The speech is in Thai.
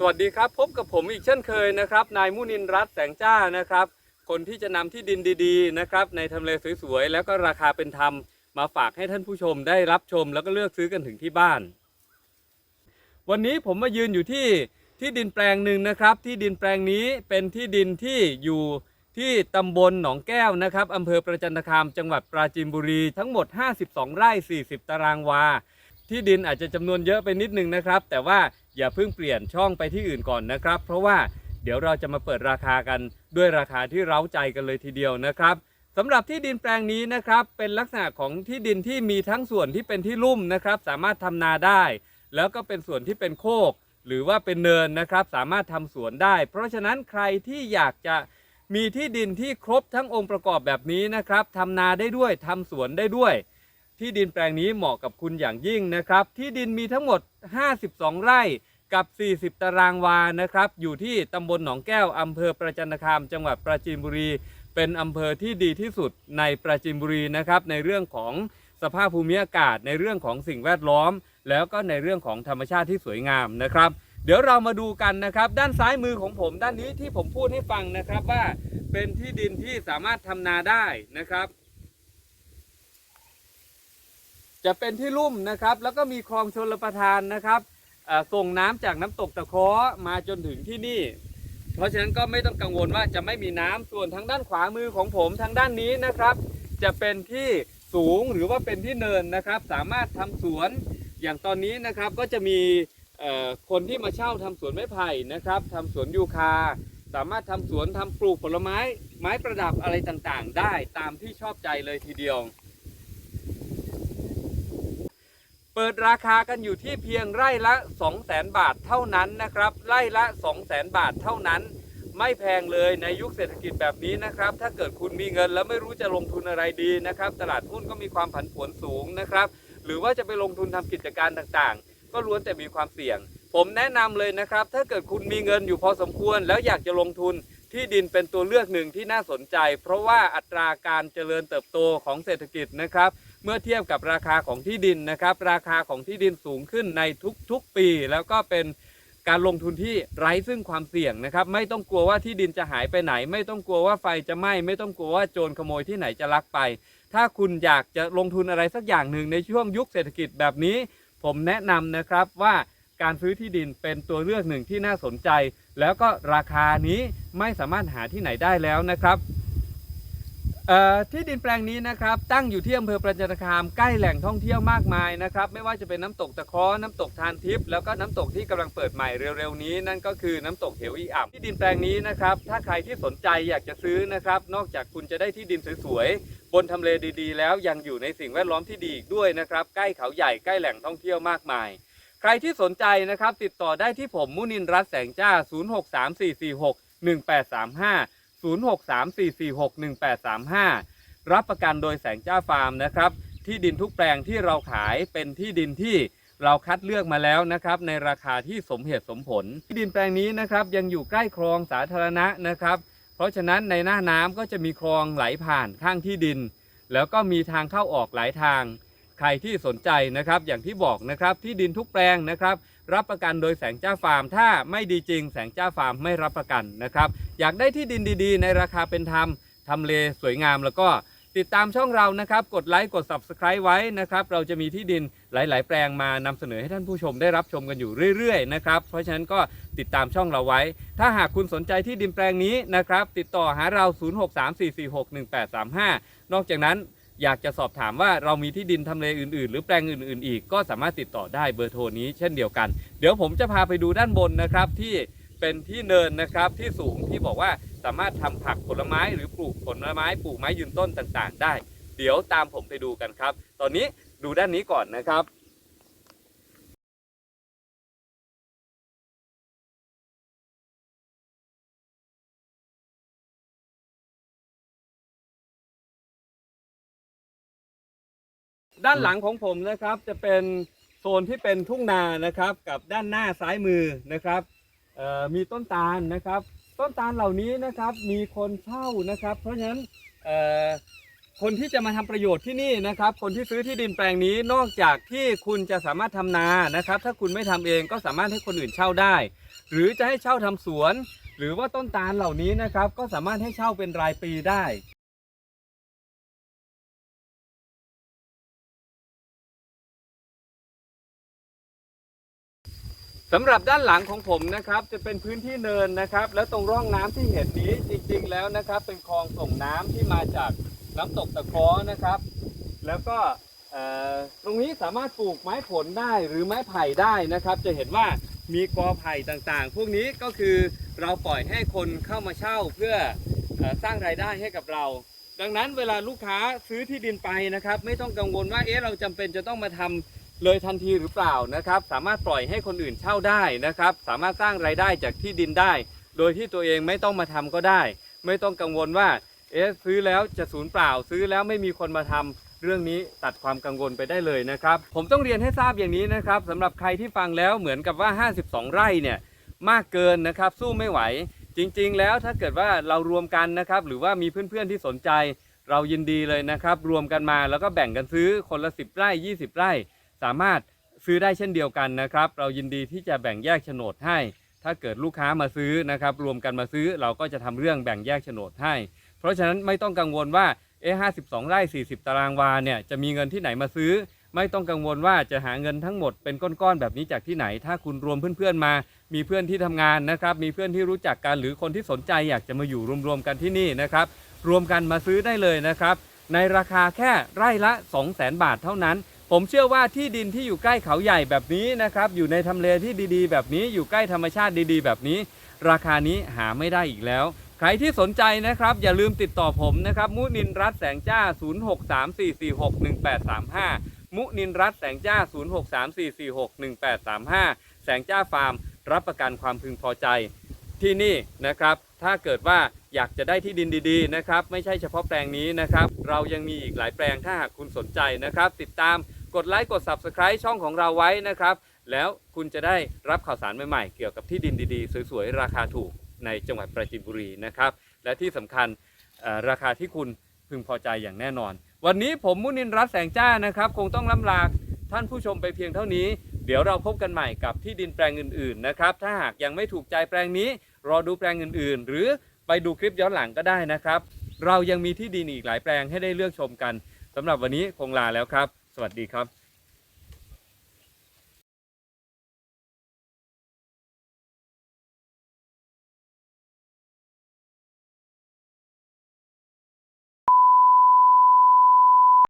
สวัสดีครับพบกับผมอีกเช่นเคยนะครับนายมุนินรัตน์แสงจ้านะครับ คนที่จะนำที่ดินดีๆนะครับในทำเลสวยๆแล้วก็ราคาเป็นธรรมมาฝากให้ท่านผู้ชมได้รับชมแล้วก็เลือกซื้อกันถึงที่บ้าน วันนี้ผมมายืนอยู่ที่ที่ดินแปลงหนึ่งนะครับ ที่ดินแปลงนี้เป็นที่ดินที่อยู่ที่ตำบลหนองแก้วนะครับอำเภอประจันตคามจังหวัดปราจีนบุรีทั้งหมด 52 ไร่ 40 ตารางวา ที่ดินอาจจะจำนวนเยอะไปนิดนึงนะครับ แต่ว่า อย่าเพิ่งเปลี่ยนช่องไปที่อื่นก่อนนะครับ เพราะว่าเดี๋ยวเราจะมาเปิดราคากันด้วยราคาที่เร้าใจกันเลยทีเดียวนะครับสำหรับที่ดินแปลงนี้นะครับ เป็นลักษณะของที่ดินที่มีทั้งส่วนที่เป็นที่ลุ่มนะครับ สามารถทำนาได้ แล้วก็เป็นส่วนที่เป็นโคก หรือว่าเป็นเนินนะครับ สามารถทำสวนได้ เพราะฉะนั้นใครที่อยากจะมีที่ดินที่ครบทั้งองค์ประกอบแบบนี้นะครับทำนาได้ด้วยทำสวนได้ด้วย ที่ดินแปลงนี้เหมาะกับคุณอย่างยิ่งนะครับ ที่ดินมีทั้งหมด 52 ไร่ กับ 40 ตารางวานะครับ อยู่ที่ตำบลหนองแก้วอำเภอประจันตคาม จังหวัดปราจีนบุรี เป็นอำเภอที่ดีที่สุดในปราจีนบุรีนะครับ ในเรื่องของสภาพภูมิอากาศ ในเรื่องของสิ่งแวดล้อม แล้วก็ในเรื่องของธรรมชาติที่สวยงามนะครับ เดี๋ยวเรามาดูกันนะครับ ด้านซ้ายมือของผมด้านนี้ที่ผมพูดให้ฟังนะครับว่าเป็นที่ดินที่สามารถทำนาได้นะครับจะเป็นที่ลุ่มนะครับ แล้วก็มีคลองชนลประทานนะครับ ส่งน้ำจากน้ำตกตะเคราะมาจนถึงที่นี่ เพราะฉะนั้นก็ไม่ต้องกังวลว่าจะไม่มีน้ำส่วนทางด้านขวามือของผมทางด้านนี้นะครับ จะเป็นที่สูงหรือว่าเป็นที่เนินนะครับ สามารถทำสวนอย่างตอนนี้นะครับก็จะมีคนที่มาเช่าทำสวนไม้ไผ่นะครับทำสวนยูคา สามารถทำสวนทำปลูกผลไม้ ไม้ประดับอะไรต่างๆ ได้ตามที่ชอบใจเลยทีเดียว เปิดราคากันอยู่ที่เพียงไร่ละ 200,000บาทเท่านั้นนะครับ ไร่ละ 200,000บาทเท่านั้น ไม่แพงเลยในยุคเศรษฐกิจแบบนี้นะครับ ถ้าเกิดคุณมีเงินแล้วไม่รู้จะลงทุนอะไรดีนะครับ ตลาดหุ้นก็มีความผันผวนสูงนะครับ หรือว่าจะไปลงทุนทำกิจการต่างๆ ก็ล้วนแต่มีความเสี่ยง ผมแนะนำเลยนะครับ ถ้าเกิดคุณมีเงินอยู่พอสมควร แล้วอยากจะลงทุนที่ดินเป็นตัวเลือกหนึ่งที่น่าสนใจ เพราะว่าอัตราการเจริญเติบโตของเศรษฐกิจนะครับ เมื่อเทียบกับราคาของที่ดินนะครับ ราคาของที่ดินสูงขึ้นในทุกๆปี แล้วก็เป็นการลงทุนที่ไร้ซึ่งความเสี่ยงนะครับ ไม่ต้องกลัวว่าที่ดินจะหายไปไหน ไม่ต้องกลัวว่าไฟจะไหม้ไม่ต้องกลัวว่าโจรขโมยที่ไหนจะลักไป ถ้าคุณอยากจะลงทุนอะไรสักอย่างหนึ่งในช่วงยุคเศรษฐกิจแบบนี้ ผมแนะนำนะครับว่าการซื้อที่ดินเป็นตัวเลือกหนึ่งที่น่าสนใจ แล้วก็ราคานี้ไม่สามารถหาที่ไหนได้แล้วนะครับ ที่ดินแปลงนี้นะครับตั้งอยู่ที่อำเภอประจันตคามใกล้แหล่งท่องเที่ยวมากมายนะครับไม่ว่าจะเป็นน้ำตกตะเคราะน้ำตกทานทิพย์แล้วก็น้ำตกที่กำลังเปิดใหม่เร็วๆนี้ นั่นก็คือน้ำตกเหวอีอ่ำที่ดินแปลงนี้นะครับถ้าใครที่สนใจอยากจะซื้อนะครับนอกจากคุณจะได้ที่ดินสวยๆบนทำเลดีๆ แล้วยังอยู่ในสิ่งแวดล้อมที่ดีอีกด้วยนะครับใกล้เขาใหญ่ใกล้แหล่งท่องเที่ยวมากมาย ใครที่สนใจนะครับติดต่อได้ที่ผมมุนินรัตแสงจ้า 0634461835 0634461835 รับประกันโดยแสงจ้าฟาร์มนะครับ ที่ดินทุกแปลงที่เราขายเป็นที่ดินที่เราคัดเลือกมาแล้วนะครับ ในราคาที่สมเหตุสมผล ที่ดินแปลงนี้นะครับยังอยู่ใกล้คลองสาธารณะนะครับ เพราะฉะนั้นในหน้าน้ำก็จะมีคลองไหลผ่านข้างที่ดิน แล้วก็มีทางเข้าออกหลายทาง ใครที่สนใจนะครับอย่างที่บอกนะครับที่ดินทุกแปลงนะครับ รับประกันโดยแสงจ้าฟาร์ม ถ้าไม่ดีจริงแสงจ้าฟาร์มไม่รับประกันนะครับ อยากได้ที่ดินดีๆ ในราคาเป็นธรรมทำเลสวยงามแล้วก็ติดตามช่องเรานะครับ กดไลค์กด Subscribe ไว้นะครับ เราจะมีที่ดินหลาย ๆ แปลงมานำเสนอให้ท่านผู้ชมได้รับชมกันอยู่เรื่อยๆนะครับเพราะฉะนั้นก็ติดตามช่องเราไว้ ถ้าหากคุณสนใจที่ดินแปลงนี้นะครับ ติดต่อหาเรา 0634461835 นอกจากนั้นอยากจะสอบถามว่าเรามีที่ดินทำเลอื่นๆ หรือแปลงอื่น ๆ อีก ก็สามารถติดต่อได้เบอร์โทรนี้เช่นเดียวกัน เดี๋ยวผมจะพาไปดูด้านบนนะครับที่ เป็นที่เนินนะครับที่สูงที่บอกว่าสามารถทำผักผลไม้หรือปลูกผลไม้ปลูกไม้ยืนต้นต่างๆ ได้ เดี๋ยวตามผมไปดูกันครับ ตอนนี้ดูด้านนี้ก่อนนะครับด้านหลังของผมนะครับจะเป็นโซนที่เป็นทุ่งนานะครับ กับด้านหน้าซ้ายมือนะครับ มีต้นตาลนะครับ ต้นตาลเหล่านี้นะครับมีคนเช่านะครับ เพราะฉะนั้นคนที่จะมาทำประโยชน์ที่นี่นะครับ คนที่ซื้อที่ดินแปลงนี้นอกจากที่คุณจะสามารถทำนานะครับ ถ้าคุณไม่ทำเองก็สามารถให้คนอื่นเช่าได้ หรือจะให้เช่าทำสวน หรือว่าต้นตาลเหล่านี้นะครับ ก็สามารถให้เช่าเป็นรายปีได้ สำหรับด้านหลังของผมนะครับ จะเป็นพื้นที่เนินนะครับ แล้วตรงร่องน้ำที่เห็นนี้จริงๆแล้วนะครับ เป็นคลองส่งน้ำที่มาจากน้ำตกตะเคนะครับ แล้วก็เอ่อตรงนี้สามารถปลูกไม้ผลได้หรือไม้ไผ่ได้นะครับ จะเห็นว่ามีกอไผ่ต่างๆ พวกนี้ก็คือเราปล่อยให้คนเข้ามาเช่าเพื่อเอ่อสร้างรายได้ให้กับเรา ดังนั้นเวลาลูกค้าซื้อที่ดินไปนะครับ ไม่ต้องกังวลว่าเอ๊ะเราจำเป็นจะต้องมาทำ เลยทันทีหรือเปล่านะครับ สามารถปล่อยให้คนอื่นเช่าได้นะครับ สามารถสร้างรายได้จากที่ดินได้ โดยที่ตัวเองไม่ต้องมาทำก็ได้ ไม่ต้องกังวลว่าเอ๊ะซื้อแล้วจะสูญเปล่า ซื้อแล้วไม่มีคนมาทำเรื่องนี้ตัดความกังวลไปได้เลยนะครับ ผมต้องเรียนให้ทราบอย่างนี้นะครับสำหรับใครที่ฟังแล้วเหมือนกับว่า 52 ไร่เนี่ยมากเกินนะครับสู้ไม่ไหว จริง ๆ แล้วถ้าเกิดว่าเรารวมกันนะครับ หรือว่ามีเพื่อนๆที่สนใจ เรายินดีเลยนะครับ รวมกันมาแล้วก็แบ่งกันซื้อคนละ 10 ไร่ 20 ไร่ สามารถซื้อได้เช่นเดียวกันนะครับ เรายินดีที่จะแบ่งแยกโฉนดให้ ถ้าเกิดลูกค้ามาซื้อนะครับ รวมกันมาซื้อเราก็จะทำเรื่องแบ่งแยกโฉนดให้ เพราะฉะนั้นไม่ต้องกังวลว่าเอ๊ะ52ไร่40ตารางวาเนี่ยจะมีเงินที่ไหนมาซื้อ ไม่ต้องกังวลว่าจะหาเงินทั้งหมดเป็นก้อนๆแบบนี้จากที่ไหน ถ้าคุณรวมเพื่อนๆมา มีเพื่อนที่ทำงานนะครับ มีเพื่อนที่รู้จักกันหรือคนที่สนใจอยากจะมาอยู่รวมๆกันที่นี่นะครับ รวมกันมาซื้อได้เลยนะครับ ในราคาแค่ไร่ละ 200,000 บาทเท่านั้น ผมเชื่อว่าที่ดินที่อยู่ใกล้เขาใหญ่แบบนี้นะครับ อยู่ในทำเลที่ดีๆ แบบนี้อยู่ใกล้ธรรมชาติดีๆ แบบนี้ ราคานี้หาไม่ได้อีกแล้ว ใครที่สนใจนะครับ อย่าลืมติดต่อผมนะครับ มุนินรัตแสงจ้า 0634461835 มุนินรัตแสงจ้า 0634461835 แสงจ้าฟาร์ม รับประกันความพึงพอใจที่นี่นะครับ ถ้าเกิดว่าอยากจะได้ที่ดินดีๆนะครับ ไม่ใช่เฉพาะแปลงนี้นะครับ เรายังมีอีกหลายแปลงถ้าหากคุณสนใจนะครับ ติดตาม กดไลค์กด Subscribe ช่องของเราไว้นะครับ แล้วคุณจะได้รับข่าวสารใหม่ๆ เกี่ยวกับที่ดินดีๆ สวยๆ ราคาถูกในจังหวัดปราจีนบุรีนะครับ และที่สำคัญราคาที่คุณพึงพอใจอย่างแน่นอน วันนี้ผมมุนินรัตแสงจ้านะครับ คงต้องล่ำลาท่านผู้ชมไปเพียงเท่านี้ เดี๋ยวเราพบกันใหม่กับที่ดินแปลงอื่นๆนะครับ ถ้าหากยังไม่ถูกใจแปลงนี้ รอดูแปลงอื่นๆ หรือไปดูคลิปย้อนหลังก็ได้นะครับ เรายังมีที่ดินอีกหลายแปลงให้ได้เลือกชมกันสำหรับวันนี้คงลาแล้วครับ สวัสดีครับ